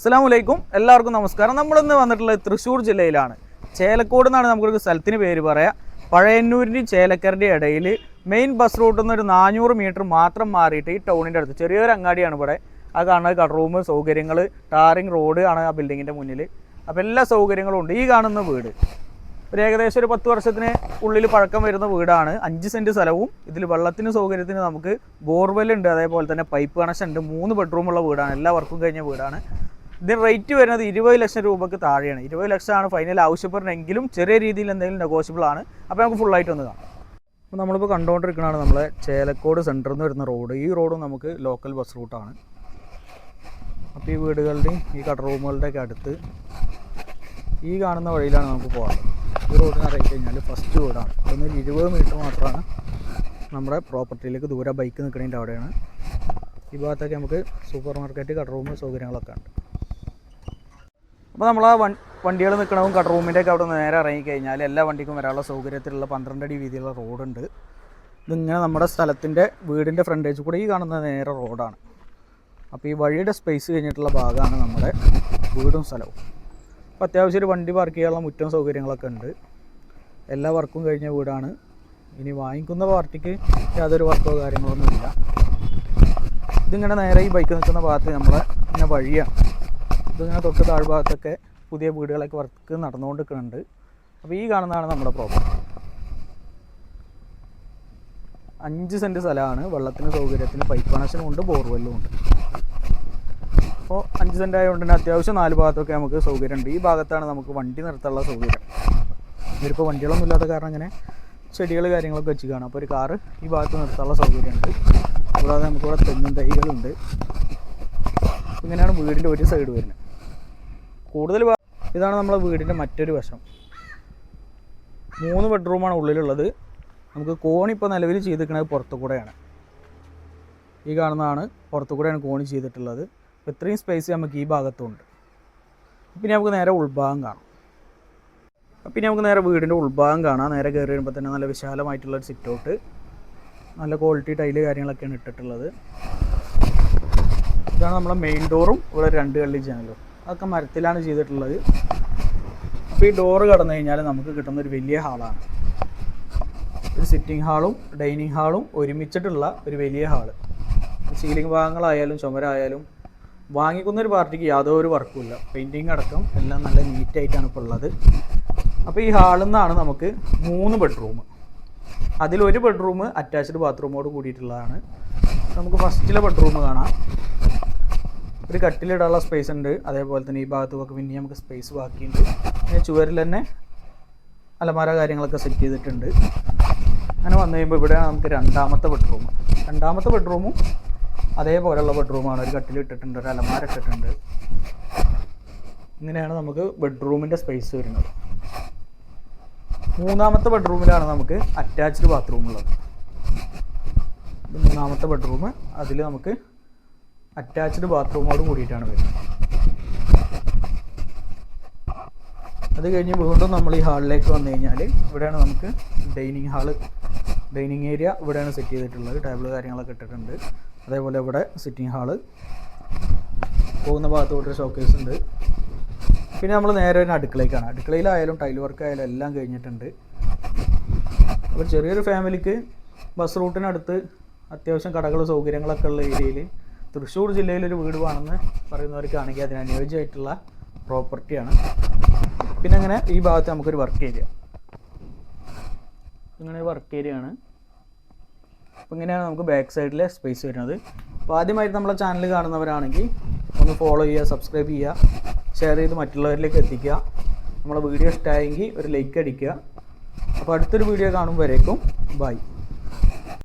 അസ്സാം വലൈക്കും എല്ലാവർക്കും നമസ്കാരം. നമ്മളിന്ന് വന്നിട്ടുള്ളത് തൃശ്ശൂർ ജില്ലയിലാണ്. ചേലക്കോട് എന്നാണ് നമുക്കൊരു സ്ഥലത്തിന് പേര് പറയാം. പഴയന്നൂരിന്റെയും ചേലക്കരന്റെയും ഇടയിൽ മെയിൻ ബസ് റൂട്ടിൽ നിന്ന് ഒരു നാനൂറ് മീറ്റർ മാത്രം മാറിയിട്ട് ഈ ടൗണിന്റെ അടുത്ത് ചെറിയൊരു അങ്ങാടിയാണ് ഇവിടെ. ആ കാണുന്നത് കട റൂം സൗകര്യങ്ങൾ ടാറിങ് റോഡ് ആണ് ആ ബിൽഡിങ്ങിന്റെ മുന്നിൽ. അപ്പോൾ എല്ലാ സൗകര്യങ്ങളും ഉണ്ട്. ഈ കാണുന്ന വീട് ഒരു ഏകദേശം ഒരു പത്ത് വർഷത്തിന് ഉള്ളിൽ പഴക്കം വരുന്ന വീടാണ്. അഞ്ച് സെന്റ് സ്ഥലവും. ഇതിൽ വെള്ളത്തിന് സൗകര്യത്തിന് നമുക്ക് ബോർവെൽ ഉണ്ട്. അതേപോലെ തന്നെ പൈപ്പ് കണക്ഷൻ ഉണ്ട്. മൂന്ന് ബെഡ്റൂമുള്ള വീടാണ്. എല്ലാ വർക്കും കഴിഞ്ഞ വീടാണ്. ഇതിന് റേറ്റ് വരുന്നത് ഇരുപത് ലക്ഷം രൂപക്ക് താഴെയാണ്. ഇരുപത് ലക്ഷമാണ് ഫൈനൽ ആവശ്യപ്പെടുന്നെങ്കിലും ചെറിയ രീതിയിൽ എന്തെങ്കിലും നെഗോഷ്യബിൾ ആണ്. അപ്പോൾ നമുക്ക് ഫുള്ളായിട്ട് ഒന്ന് കാണാം. അപ്പോൾ നമ്മളിപ്പോൾ കണ്ടുകൊണ്ടിരിക്കുന്നതാണ് നമ്മളെ ചേലക്കോട് സെന്ററിൽ നിന്ന് വരുന്ന റോഡ് ഈ റോഡും നമുക്ക് ലോക്കൽ ബസ് റൂട്ടാണ് അപ്പോൾ ഈ വീടുകളുടെയും ഈ കട റൂമുകളുടെയൊക്കെ അടുത്ത് ഈ കാണുന്ന വഴിയിലാണ് നമുക്ക് പോകാറ് ഈ റോഡിന് ഇറങ്ങി കഴിഞ്ഞാൽ ഫസ്റ്റ് വീടാണ്. ഒരു ഇരുപത് മീറ്റർ മാത്രമാണ് നമ്മുടെ പ്രോപ്പർട്ടിയിലേക്ക് ദൂരെ ബൈക്ക് നിൽക്കുന്നതിന്റെ അവിടെയാണ്. ഈ ഭാഗത്തൊക്കെ നമുക്ക് സൂപ്പർ മാർക്കറ്റ് കട റൂം സൗകര്യങ്ങളൊക്കെ ഉണ്ട്. അപ്പോൾ നമ്മൾ ആ വൺ വണ്ടികൾ നിൽക്കണവും കട റൂമിന്റെ ഒക്കെ അവിടെ നിന്ന് നേരെ ഇറങ്ങി കഴിഞ്ഞാൽ എല്ലാ വണ്ടിക്കും വരാനുള്ള സൗകര്യത്തിലുള്ള പന്ത്രണ്ട് അടി വീതിയുള്ള റോഡുണ്ട്. ഇതിങ്ങനെ നമ്മുടെ സ്ഥലത്തിന്റെ വീടിന്റെ ഫ്രണ്ടേജ് കൂടെ ഈ കാണുന്ന നേരെ റോഡാണ്. അപ്പോൾ ഈ വഴിയുടെ സ്പേസ് കഴിഞ്ഞിട്ടുള്ള ഭാഗമാണ് നമ്മുടെ വീടും സ്ഥലവും. അപ്പോൾ അത്യാവശ്യം ഒരു വണ്ടി പാർക്ക് ചെയ്യാനുള്ള മുറ്റം സൗകര്യങ്ങളൊക്കെ ഉണ്ട്. എല്ലാ വർക്കും കഴിഞ്ഞ വീടാണ്. ഇനി വാങ്ങിക്കുന്ന പാർട്ടിക്ക് യാതൊരു വർക്കോ കാര്യങ്ങളൊന്നുമില്ല. ഇതിങ്ങനെ നേരെ ഈ ബൈക്ക് നിൽക്കുന്ന ഭാഗത്ത് നമ്മളെ ഇങ്ങനെ വഴിയാണ്. ഇതിങ്ങനെ തൊട്ട് താഴ്ഭാഗത്തൊക്കെ പുതിയ വീടുകളൊക്കെ വർക്ക് നടന്നുകൊണ്ടിരിക്കുന്നുണ്ട്. അപ്പോൾ ഈ കാണുന്നതാണ് നമ്മുടെ പ്രോപ്പർട്ടി അഞ്ച് സെന്റ് സ്ഥലമാണ് വെള്ളത്തിന് സൗകര്യത്തിന് പൈപ്പ് കണക്ഷനും ഉണ്ട് ബോർവെല്ലും ഉണ്ട്. അപ്പോൾ അഞ്ച് സെന്റ് ആയതുകൊണ്ട് തന്നെ അത്യാവശ്യം നാല് ഭാഗത്തൊക്കെ നമുക്ക് സൗകര്യമുണ്ട്. ഈ ഭാഗത്താണ് നമുക്ക് വണ്ടി നിർത്താനുള്ള സൗകര്യം. ഇവരിപ്പോൾ വണ്ടികളൊന്നും ഇല്ലാത്ത കാരണം ഇങ്ങനെ ചെടികൾ കാര്യങ്ങളൊക്കെ വെച്ച് കാണാം. അപ്പോൾ ഒരു കാറ് ഈ ഭാഗത്ത് നിർത്താനുള്ള സൗകര്യമുണ്ട്. കൂടാതെ നമുക്കിവിടെ തെങ്ങും തൈകളുണ്ട്. ഇങ്ങനെയാണ് വീടിന്റെ ഒരു സൈഡ് വരുന്നത്. കൂടുതൽ ഇതാണ് നമ്മളെ വീടിന്റെ മറ്റൊരു വശം. മൂന്ന് ബെഡ്റൂമാണ് ഉള്ളിലുള്ളത്. നമുക്ക് കോണി ഇപ്പോൾ നിലവിൽ ചെയ്തിരിക്കുന്നത് പുറത്തു കൂടെയാണ് ഈ കാണുന്നതാണ് പുറത്തു കൂടെയാണ് കോണി ചെയ്തിട്ടുള്ളത്. അപ്പോൾ ഇത്രയും സ്പേസ് നമുക്ക് ഈ ഭാഗത്തുണ്ട്. പിന്നെ നമുക്ക് നേരെ ഉൾഭാഗം കാണാം. പിന്നെ നമുക്ക് നേരെ വീടിന്റെ ഉൾഭാഗം കാണാം. നേരെ കയറി വരുമ്പോൾ തന്നെ നല്ല വിശാലമായിട്ടുള്ള ഒരു നല്ല ക്വാളിറ്റി ടൈൽ കാര്യങ്ങളൊക്കെയാണ് ഇട്ടിട്ടുള്ളത്. ഇതാണ് നമ്മളെ മെയിൻ ഡോറും ഇവിടെ രണ്ട് കള്ളി ജനലും അതൊക്കെ മരത്തിലാണ് ചെയ്തിട്ടുള്ളത്. അപ്പോൾ ഈ ഡോറ് കടന്നു കഴിഞ്ഞാൽ നമുക്ക് കിട്ടുന്ന ഒരു വലിയ ഹാളാണ് ഒരു സിറ്റിംഗ് ഹാളും ഡൈനിങ് ഹാളും ഒരുമിച്ചിട്ടുള്ള ഒരു വലിയ ഹാൾ സീലിംഗ് ഭാഗങ്ങളായാലും ചുമരായാലും വാങ്ങിക്കുന്ന ഒരു പാർട്ടിക്ക് യാതൊരു വർക്കും ഇല്ല. പെയിന്റിങ് അടക്കം എല്ലാം നല്ല നീറ്റായിട്ടാണ് ഇപ്പോൾ ഉള്ളത്. അപ്പോൾ ഈ ഹാളിൽ നിന്നാണ് നമുക്ക് മൂന്ന് ബെഡ്റൂം അതിലൊരു ബെഡ്റൂം അറ്റാച്ച്ഡ് ബാത്റൂമോട് കൂടിയിട്ടുള്ളതാണ്. നമുക്ക് ഫസ്റ്റിലെ ബെഡ്റൂം കാണാം. ഒരു കട്ടിലിടാനുള്ള സ്പേസ് ഉണ്ട്. അതേപോലെ തന്നെ ഈ ഭാഗത്തുമൊക്കെ പിന്നെ നമുക്ക് സ്പേസ് ബാക്കിയുണ്ട്. പിന്നെ ചുവരിൽ തന്നെ അലമാര കാര്യങ്ങളൊക്കെ സെറ്റ് ചെയ്തിട്ടുണ്ട്. അങ്ങനെ വന്നു കഴിയുമ്പോൾ ഇവിടെ നമുക്ക് രണ്ടാമത്തെ ബെഡ്റൂം രണ്ടാമത്തെ ബെഡ്റൂമും അതേപോലെയുള്ള ബെഡ്റൂമാണ് ഒരു കട്ടിൽ ഇട്ടിട്ടുണ്ട് ഒരു അലമാര ഇട്ടിട്ടുണ്ട്. ഇങ്ങനെയാണ് നമുക്ക് ബെഡ്റൂമിന്റെ സ്പേസ് വരുന്നത്. മൂന്നാമത്തെ ബെഡ്റൂമിലാണ് നമുക്ക് അറ്റാച്ച്ഡ് ബാത്റൂം ഉള്ളത്. മൂന്നാമത്തെ ബെഡ്റൂം അതിൽ നമുക്ക് അറ്റാച്ച്ഡ് ബാത്റൂമോട് കൂടിയിട്ടാണ് വരുന്നത്. അത് കഴിഞ്ഞ് വീണ്ടും നമ്മൾ ഈ ഹാളിലേക്ക് വന്നു കഴിഞ്ഞാൽ ഇവിടെയാണ് നമുക്ക് ഡൈനിങ് ഹാൾ ഡൈനിങ് ഏരിയ ഇവിടെയാണ് സെറ്റ് ചെയ്തിട്ടുള്ളത്. ടേബിൾ കാര്യങ്ങളൊക്കെ ഇട്ടിട്ടുണ്ട്. അതേപോലെ ഇവിടെ സിറ്റിംഗ് ഹാൾ പോകുന്ന ഭാഗത്തോട്ട് ഷോക്കേസ് ഉണ്ട്. പിന്നെ നമ്മൾ നേരെ ഒരു അടുക്കളയ്ക്കാണ് അടുക്കളയിലായാലും ടൈൽ വർക്ക് ആയാലും എല്ലാം കഴിഞ്ഞിട്ടുണ്ട്. അപ്പോൾ ചെറിയൊരു ഫാമിലിക്ക് ബസ് റൂട്ടിനടുത്ത് അത്യാവശ്യം കടകൾ സൗകര്യങ്ങളൊക്കെ ഉള്ള ഏരിയയിൽ തൃശ്ശൂർ ജില്ലയിലൊരു വീട് വേണമെന്ന് പറയുന്നവർക്കാണെങ്കിൽ അതിന് അനുയോജ്യമായിട്ടുള്ള പ്രോപ്പർട്ടിയാണ്. പിന്നെ അങ്ങനെ ഈ ഭാഗത്ത് നമുക്കൊരു വർക്ക് ഏരിയ ഇങ്ങനെ വർക്ക് ഏരിയ ആണ്. അപ്പോൾ ഇങ്ങനെയാണ് നമുക്ക് ബാക്ക് സൈഡിലെ സ്പേസ് വരുന്നത്. അപ്പോൾ ആദ്യമായിട്ട് നമ്മളെ ചാനൽ കാണുന്നവരാണെങ്കിൽ ഒന്ന് ഫോളോ ചെയ്യുക സബ്സ്ക്രൈബ് ചെയ്യുക ഷെയർ ചെയ്ത് മറ്റുള്ളവരിലേക്ക് എത്തിക്കുക. നമ്മളെ വീഡിയോ ഇഷ്ടമായെങ്കിൽ ഒരു ലൈക്ക് അടിക്കുക. അപ്പോൾ അടുത്തൊരു വീഡിയോ കാണുമ്പോഴേക്കും ബൈ